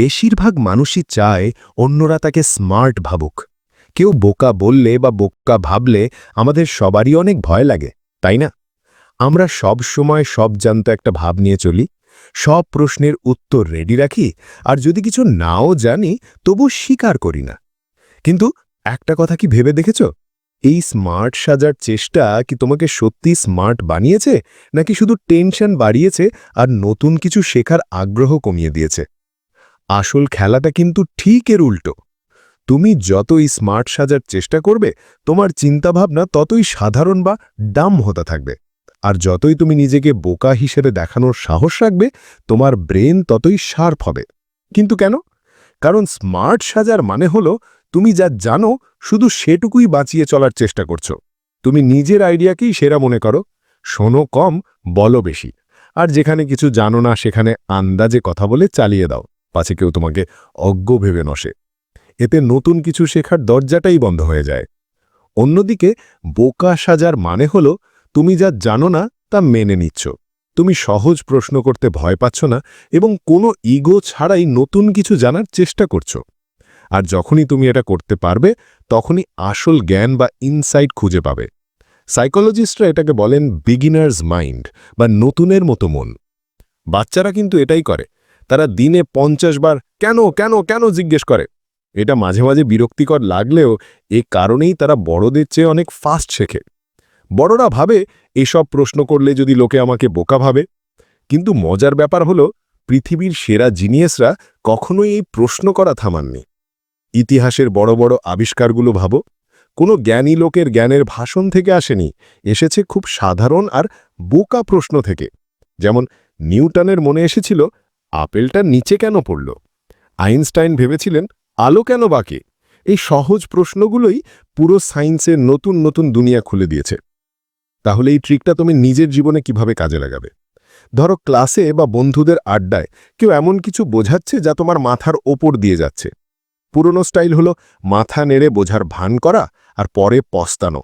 বেশিরভাগ মানুষই চায় অন্যরা তাকে স্মার্ট ভাবুক। কেউ বোকা বললে বা বোকা ভাবলে আমাদের সবারই অনেক ভয় লাগে, তাই না? আমরা সব সময় সব জানতো একটা ভাব নিয়ে চলি, সব প্রশ্নের উত্তর রেডি রাখি, আর যদি কিছু নাও জানি তবু স্বীকার করি না। কিন্তু একটা কথা কি ভেবে দেখেছ? এই স্মার্ট সাজার চেষ্টা কি তোমাকে সত্যি স্মার্ট বানিয়েছে, নাকি শুধু টেনশন বাড়িয়েছে আর নতুন কিছু শেখার আগ্রহ কমিয়ে দিয়েছে? আসল খেলাটা কিন্তু ঠিক এর উল্টো। তুমি যতই স্মার্ট সাজার চেষ্টা করবে, তোমার চিন্তাভাবনা ততই সাধারণ বা ডাম হতে থাকবে। আর যতই তুমি নিজেকে বোকা হিসেবে দেখানোর সাহস রাখবে, তোমার ব্রেন ততই শার্প হবে। কিন্তু কেন? কারণ স্মার্ট সাজার মানে হলো, তুমি যা জানো, শুধু সেটুকুই বাঁচিয়ে চলার চেষ্টা করছ। তুমি নিজের আইডিয়াকেই সেরা মনে করো। শোনো কম, বলো বেশি। আর যেখানে কিছু জানো না, সেখানে আন্দাজে কথা বলে চালিয়ে দাও। পাছে কেউ তোমাকে অজ্ঞ ভেবে নসে। এতে নতুন কিছু শেখার দরজাটাই বন্ধ হয়ে যায়। অন্যদিকে, বোকা সাজার মানে হলো, তুমি যা জানো না, তা মেনে নিচ্ছ। তুমি সহজ প্রশ্ন করতে ভয় পাচ্ছ না এবং কোনো ইগো ছাড়াই নতুন কিছু জানার চেষ্টা করছ। আর যখনই তুমি এটা করতে পারবে, তখনই আসল জ্ঞান বা ইনসাইট খুঁজে পাবে। সাইকোলজিস্টরা এটাকে বলেন বিগিনার্স মাইন্ড বা নতুনের মতো মন। বাচ্চারা কিন্তু এটাই করে। তারা দিনে পঞ্চাশ বার কেন কেন কেন জিজ্ঞেস করে। এটা মাঝে মাঝে বিরক্তিকর লাগলেও এ কারণেই তারা বড়দের চেয়ে অনেক ফাস্ট শেখে। বড়রা ভাবে, এসব প্রশ্ন করলে যদি লোকে আমাকে বোকা ভাবে। কিন্তু মজার ব্যাপার হলো, পৃথিবীর সেরা জিনিয়াসরা কখনোই এই প্রশ্ন করা থামাননি। ইতিহাসের বড় বড় আবিষ্কারগুলো ভাবো, কোনো জ্ঞানী লোকের জ্ঞানের ভাষণ থেকে আসেনি, এসেছে খুব সাধারণ আর বোকা প্রশ্ন থেকে। যেমন নিউটনের মনে এসেছিল আপেলটা নিচে কেন পড়ল? আইনস্টাইন ভেবেছিলেন, আলো কেন বাকে? এই সহজ প্রশ্নগুলোই পুরো সায়েন্সের নতুন নতুন দুনিয়া খুলে দিয়েছে। তাহলে এই ট্রিকটা তুমি নিজের জীবনে কীভাবে কাজে লাগাবে? ধরো ক্লাসে বা বন্ধুদের আড্ডায় কেউ এমন কিছু বোঝাচ্ছে যা তোমার মাথার ওপর দিয়ে যাচ্ছে। পুরনো স্টাইল হলো মাথা নেড়ে বোঝার ভান করা আর পরে পস্তানো।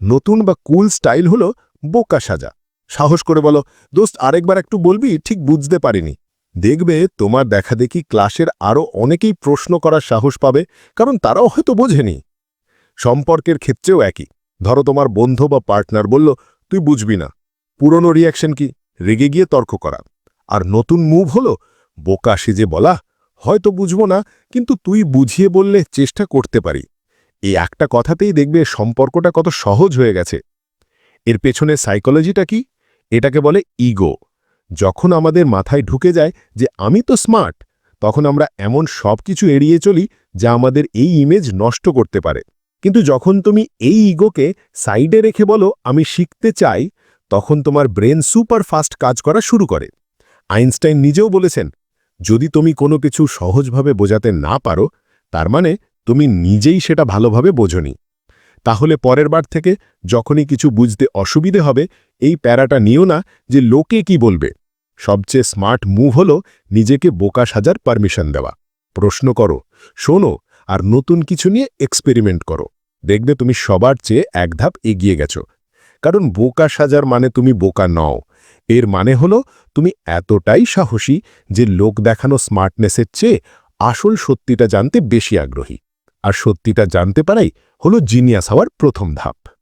নতুন বা কুল স্টাইল হলো বোকা সাজা। সাহস করে বলো, দোস্ত, আরেকবার একটু বলবি? ঠিক বুঝতে পারিনি। দেখবে তোমার দেখা দেখি ক্লাসের আরও অনেকেই প্রশ্ন করার সাহস পাবে, কারণ তারাও হয়তো বোঝেনি। সম্পর্কের ক্ষেত্রেও একই। ধরো তোমার বন্ধু বা পার্টনার বলল, তুই বুঝবি না। পুরনো রিয়াকশন কি? রেগে গিয়ে তর্ক করা। আর নতুন মুভ হলো, বোকা সেজে বলা, হয়তো বুঝব না, কিন্তু তুই বুঝিয়ে বললে চেষ্টা করতে পারি। এই একটা কথাতেই দেখবে সম্পর্কটা কত সহজ হয়ে গেছে। এর পেছনে সাইকোলজিটা কি? এটাকে বলে ইগো যখন আমাদের মাথায় ঢুকে যায় যে আমি তো স্মার্ট তখন আমরা এমন সব কিছু এড়িয়ে চলি যা আমাদের এই ইমেজ নষ্ট করতে পারে। কিন্তু যখন তুমি এই ইগোকে সাইডে রেখে বলো, আমি শিখতে চাই তখন তোমার ব্রেন সুপার ফাস্ট কাজ করা শুরু করে। আইনস্টাইন নিজেও বলেছেন, যদি তুমি কোনো কিছু সহজভাবে বোঝাতে না পারো, তার মানে তুমি নিজেই সেটা ভালোভাবে বোঝনি। তাহলে পরের বার থেকে যখনই কিছু বুঝতে অসুবিধে হবে, এই প্যারাটা নিও না যে লোকে কি বলবে। সবচেয়ে স্মার্ট মুভ হলো নিজেকে বোকা সাজার পারমিশন দেওয়া। প্রশ্ন করো, শোনো, আর নতুন কিছু নিয়ে এক্সপেরিমেন্ট করো। দেখবে তুমি সবার চেয়ে এক ধাপ এগিয়ে গেছো। কারণ বোকা সাজার মানে তুমি বোকা নও। এর মানে হলো তুমি এতটাই সাহসী যে লোক দেখানো স্মার্টনেসের চেয়ে আসল সত্যিটা জানতে বেশি আগ্রহী। আর সত্যিটা জানতে পারাই হলো জিনিয়াস হওয়ার প্রথম ধাপ।